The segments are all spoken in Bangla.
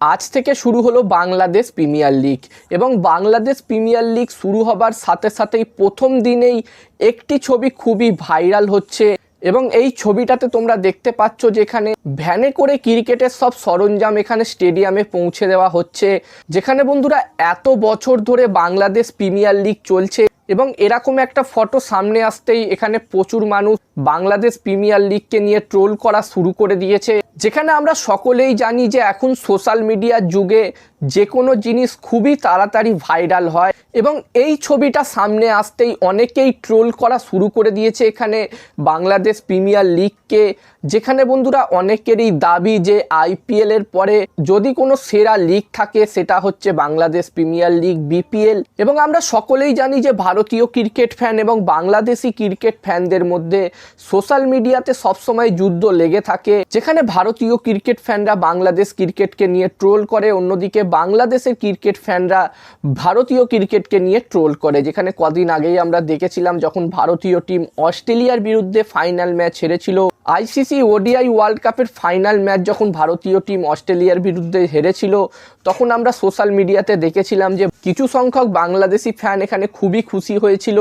আজ থেকে শুরু হলো বাংলাদেশ প্রিমিয়ার লিগ এবং বাংলাদেশ প্রিমিয়ার লিগ শুরু হবার সাথে সাথেই প্রথম দিনেই একটি ছবি খুবই ভাইরাল হচ্ছে এবং এই ছবিটাতে তোমরা দেখতে পাচ্ছ যেখানে ভ্যানে করে ক্রিকেটের সব সরঞ্জাম এখানে স্টেডিয়ামে পৌঁছে দেওয়া হচ্ছে। যেখানে বন্ধুরা এত বছর ধরে বাংলাদেশ প্রিমিয়ার লিগ চলছে এবং এরকম একটা ফটো সামনে আসতেই এখানে প্রচুর মানুষ বাংলাদেশ প্রিমিয়ার লিগকে নিয়ে ট্রোল করা শুরু করে দিয়েছে। যেখানে আমরা সকলেই জানি যে এখন সোশ্যাল মিডিয়ার যুগে যে কোনো জিনিস খুবই তাড়াতাড়ি ভাইরাল হয় এবং এই ছবিটা সামনে আসতেই অনেকেই ট্রোল করা শুরু করে দিয়েছে এখানে বাংলাদেশ প্রিমিয়ার লিগকে, যেখানে বন্ধুরা অনেকেরই দাবি যে আইপিএল এর পরে যদি কোনো সেরা লিগ থাকে সেটা হচ্ছে বাংলাদেশ প্রিমিয়ার লিগ, বিপিএল। এবং আমরা সকলেই জানি যে ভারতীয় ক্রিকেট ফ্যান এবং বাংলাদেশি ক্রিকেট ফ্যানদের মধ্যে সোশ্যাল মিডিয়াতে সবসময় যুদ্ধ লেগে থাকে, যেখানে ভারতীয় ক্রিকেট ফ্যানরা বাংলাদেশ ক্রিকেটকে নিয়ে ট্রোল করে, অন্যদিকে বাংলাদেশের ক্রিকেট ফ্যানরা ভারতীয় ক্রিকেটকে নিয়ে ট্রোল করে, যেখানে কদিন আগেই আমরা দেখেছিলাম যখন ভারতীয় টিম অস্ট্রেলিয়ার বিরুদ্ধে ফাইনাল ম্যাচ হেরেছিল। আইসিসি ওডিআই ওয়ার্ল্ড কাপের ফাইনাল ম্যাচ যখন ভারতীয় টিম অস্ট্রেলিয়ার বিরুদ্ধে হেরেছিল, তখন আমরা সোশ্যাল মিডিয়াতে দেখেছিলাম যে কিছু সংখ্যক বাংলাদেশি ফ্যান এখানে খুবই খুশি হয়েছিল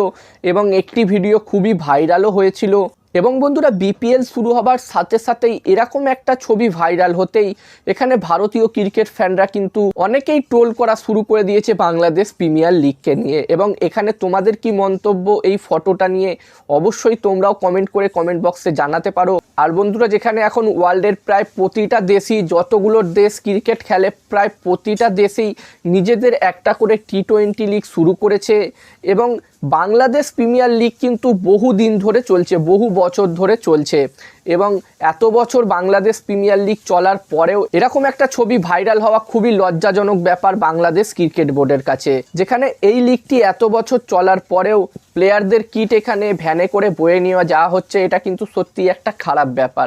এবং একটি ভিডিও খুবই ভাইরালও হয়েছিল। এবং বন্ধুরা বিপিএল শুরু হবার সাথে সাথেই এরকম একটা ছবি ভাইরাল হতেই এখানে ভারতীয় ক্রিকেট ফ্যানরা কিন্তু অনেকেই ট্রোল করা শুরু করে দিয়েছে বাংলাদেশ প্রিমিয়ার লিগকে নিয়ে। এবং এখানে তোমাদের কি মন্তব্য এই ফটোটা নিয়ে অবশ্যই তোমরাও কমেন্ট করে কমেন্ট বক্সে জানাতে পারো। আর বন্ধুরা যেখানে এখন ওয়ার্ল্ডের প্রায় প্রতিটা দেশই যতগুলো দেশ ক্রিকেট খেলে প্রায় প্রতিটা দেশেই নিজেদের একটা করে টি টোয়েন্টি লিগ শুরু করেছে এবং বাংলাদেশ প্রিমিয়ার লিগ কিন্তু বহু দিন ধরে চলছে, বহু বছর ধরে চলছে। এবং এত বছর বাংলাদেশ প্রিমিয়ার লিগ চলার পরেও এরকম একটা ছবি ভাইরাল হওয়া খুবই লজ্জাজনক ব্যাপার বাংলাদেশ ক্রিকেট বোর্ডের কাছে। যেখানে এই লিগটি এত বছর চলার পরেও প্লেয়ারদের কিট এখানে ভ্যানে করে বয়ে নেওয়া যাওয়া হচ্ছে, এটা কিন্তু সত্যি একটা খারাপ ব্যাপার।